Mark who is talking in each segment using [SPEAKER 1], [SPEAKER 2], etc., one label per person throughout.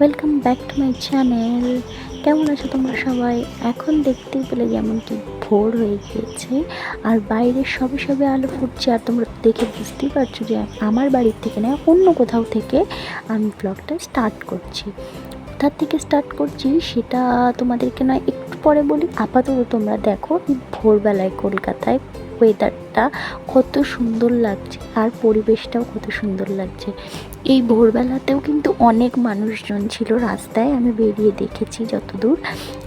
[SPEAKER 1] Welcome back to my channel কেমন আছো তোমরা সবাই? এখন দেখতেই পেলে যেমন কি ভোর হয়ে গিয়েছে। আর বাইরে সবে সবে আলো ফুটছে, আর তোমরা দেখে বুঝতেই পারছ যে আমার বাড়ির থেকে না, অন্য কোথাও থেকে আমি ব্লগটা স্টার্ট করছি। কোথার থেকে স্টার্ট করছি সেটা তোমাদেরকে নয় একটু পরে বলি। আপাতত তোমরা দেখো ভোরবেলায় কলকাতায় ওয়েদারটা কত সুন্দর লাগছে, আর পরিবেশটাও কত সুন্দর লাগছে। এই ভোরবেলাতেও কিন্তু অনেক মানুষজন ছিল রাস্তায়, আমি বেরিয়ে দেখেছি যতদূর।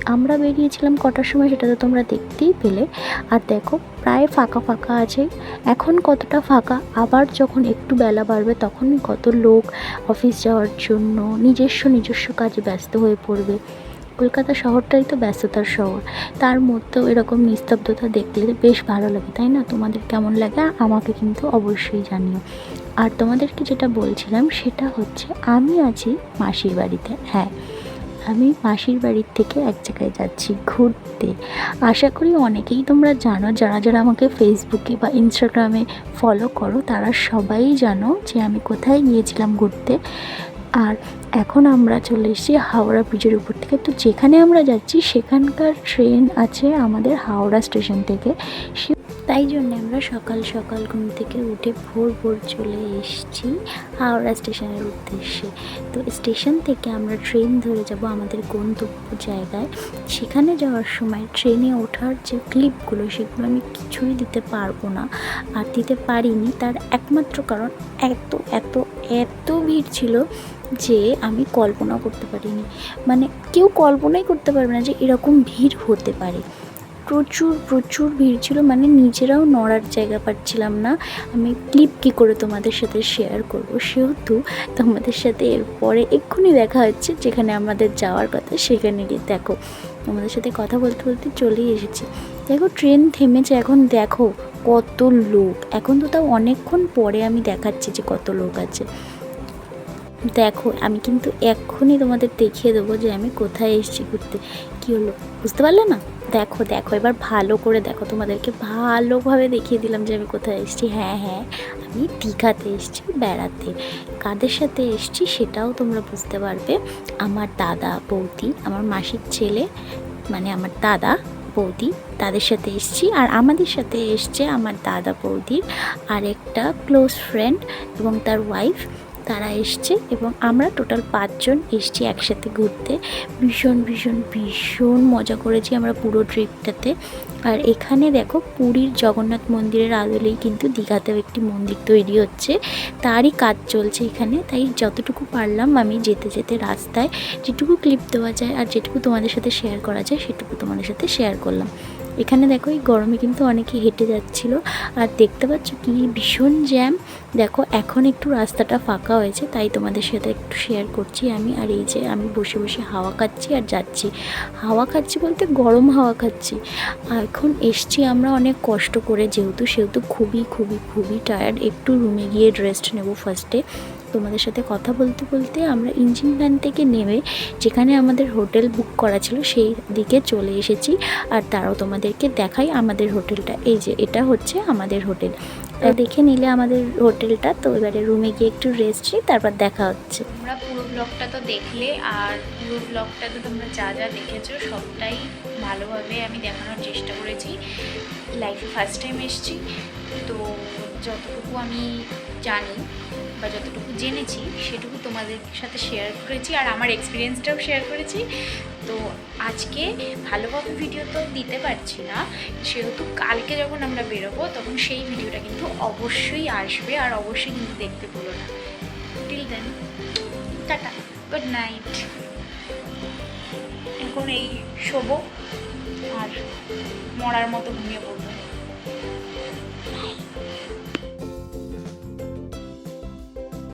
[SPEAKER 1] আমরা বেরিয়েছিলাম কটার সময় সেটা তো তোমরা দেখতেই পেলে। আর দেখো, প্রায় ফাঁকা ফাঁকা আছে। এখন কতটা ফাঁকা? আবার যখন একটু বেলা বাড়বে তখন কত লোক অফিস যাওয়ার জন্য নিজস্ব নিজস্ব কাজে ব্যস্ত হয়ে পড়বে। কলকাতা শহরটাই তো ব্যস্ততার শহর। তার মধ্যেও এরকম নিস্তব্ধতা দেখলে বেশ ভালো লাগে, তাই না? তোমাদের কেমন লাগে? আমাকে কিন্তু অবশ্যই জানিও। আর তোমাদেরকে যেটা বলছিলাম সেটা হচ্ছে আমি আছি মাসির বাড়িতে। হ্যাঁ আমি মাসির বাড়ির থেকে এক জায়গায় যাচ্ছি ঘুরতে। আশা করি অনেকেই তোমরা জানো, যারা যারা আমাকে ফেসবুকে বা ইনস্টাগ্রামে ফলো করো, তারা সবাই জানো যে আমি কোথায় গিয়েছিলাম ঘুরতে। আর এখন আমরা চলে এসেছি হাওড়া ব্রিজের উপর থেকে। তো যেখানে আমরা যাচ্ছি, সেখানকার ট্রেন আছে আমাদের হাওড়া স্টেশন থেকে। সে তাই জন্য আমরা সকাল সকাল ঘুম থেকে উঠে ভোর ভোর চলে এসেছি হাওড়া স্টেশনের উদ্দেশ্যে। তো স্টেশন থেকে আমরা ট্রেন ধরে যাব আমাদের গন্তব্য জায়গায়। সেখানে যাওয়ার সময় ট্রেনে ওঠার যে ক্লিপগুলো, সেগুলো আমি কিছুই দিতে পারব না আর দিতে পারিনি। তার একমাত্র কারণ এত এত এত ভিড় ছিল যে আমি কল্পনা করতে পারিনি। মানে কেউ কল্পনাই করতে পারবে না যে এরকম ভিড় হতে পারে। প্রচুর প্রচুর ভিড় ছিল। মানে নিজেরাও নড়ার জায়গা পাচ্ছিলাম না। আমি ক্লিপ কী করে তোমাদের সাথে শেয়ার করব সেহেতু তোমাদের সাথে এরপরে এক্ষুনি দেখা হচ্ছে, যেখানে আমাদের যাওয়ার কথা সেখানে গিয়ে দেখো। তোমাদের সাথে কথা বলতে বলতে চলেই এসেছি। দেখো ট্রেন থেমেছে, এখন দেখো কত লোক। এখন তো তাও অনেকক্ষণ পরে আমি দেখাচ্ছি যে কত লোক আছে। দেখো, আমি কিন্তু এক্ষুনি তোমাদের দেখিয়ে দেবো যে আমি কোথায় এসেছি ঘুরতে। কী হলো? বুঝতে পারলে না? দেখো দেখো, এবার ভালো করে দেখো, তোমাদেরকে ভালোভাবে দেখিয়ে দিলাম যে আমি কোথায় এসেছি। হ্যাঁ হ্যাঁ আমি দীঘাতে এসেছি, বেড়াতে। কাদের সাথে এসেছি সেটাও তোমরা বুঝতে পারবে। আমার দাদা, বৌদি, আমার মাসির ছেলে মানে আমার দাদা, বৌদি, তাদের সাথে এসেছি। আর আমাদের সাথে এসছে আমার দাদা, বৌদির আর একটা ক্লোজ ফ্রেন্ড এবং তার ওয়াইফ তারা এসছে এবং আমরা টোটাল পাঁচজন এসছি একসাথে ঘুরতে। ভীষণ ভীষণ ভীষণ মজা করেছি আমরা পুরো ট্রিপটাতে। আর এখানে দেখো পুরীর জগন্নাথ মন্দিরের আদলেই কিন্তু দীঘাতেও একটি মন্দির তৈরি হচ্ছে। তারই কাজ চলছে এখানে, তাই যতটুকু পারলাম আমি যেতে যেতে রাস্তায় যেটুকু ক্লিপ দেওয়া যায় আর যেটুকু তোমাদের সাথে শেয়ার করা যায় সেটুকু তোমাদের সাথে শেয়ার করলাম। এখানে দেখো, এই গরমে কিন্তু অনেকে হেঁটে যাচ্ছিল। আর দেখতে পাচ্ছ কি ভীষণ জ্যাম। দেখো, এখন একটু রাস্তাটা ফাঁকা হয়েছে, তাই তোমাদের সাথে একটু শেয়ার করছি আমি। আর এই যে আমি বসে বসে হাওয়া খাচ্ছি আর যাচ্ছি। হাওয়া খাচ্ছি বলতে গরম হাওয়া খাচ্ছি। এখন এসছি আমরা অনেক কষ্ট করে, যেহেতু, সেহেতু খুবই খুবই খুবই টায়ার্ড একটু রুমে গিয়ে রেস্ট নেব ফার্স্টে তোমাদের সাথে কথা বলতে বলতে আমরা ইঞ্জিন ভ্যান থেকে নেমে যেখানে আমাদের হোটেল বুক করা ছিল সেই দিকে চলে এসেছি। আর তারাও তোমাদেরকে দেখাই আমাদের হোটেলটা। এই যে এটা হচ্ছে আমাদের হোটেল। তা দেখে নিলে আমাদের হোটেলটা। তো এবারে রুমে গিয়ে একটু রেস্ট নিই তারপর দেখা হচ্ছে।
[SPEAKER 2] তোমরা পুরো ব্লগটা তো দেখলে আর পুরো ব্লগটাতে তোমরা যা যা দেখেছ সবটাই ভালোভাবে আমি দেখানোর চেষ্টা করেছি। লাইফে ফার্স্ট টাইম এসেছি। তো যতটুকু আমি জানি বা যতটুকু জেনেছি, সেটুকু তোমাদের সাথে শেয়ার করেছি আর আমার এক্সপিরিয়েন্সটাও শেয়ার করেছি। তো আজকে ভালোভাবে ভিডিও তো দিতে পারছি না। সেহেতু কালকে যখন আমরা বেরোবো, তখন সেই ভিডিওটা কিন্তু অবশ্যই আসবে আর অবশ্যই কিন্তু দেখতে ভুলো না। Till then tata good night এখন এই শোবো আর মরার মতো ঘুমিয়ে পড়ব।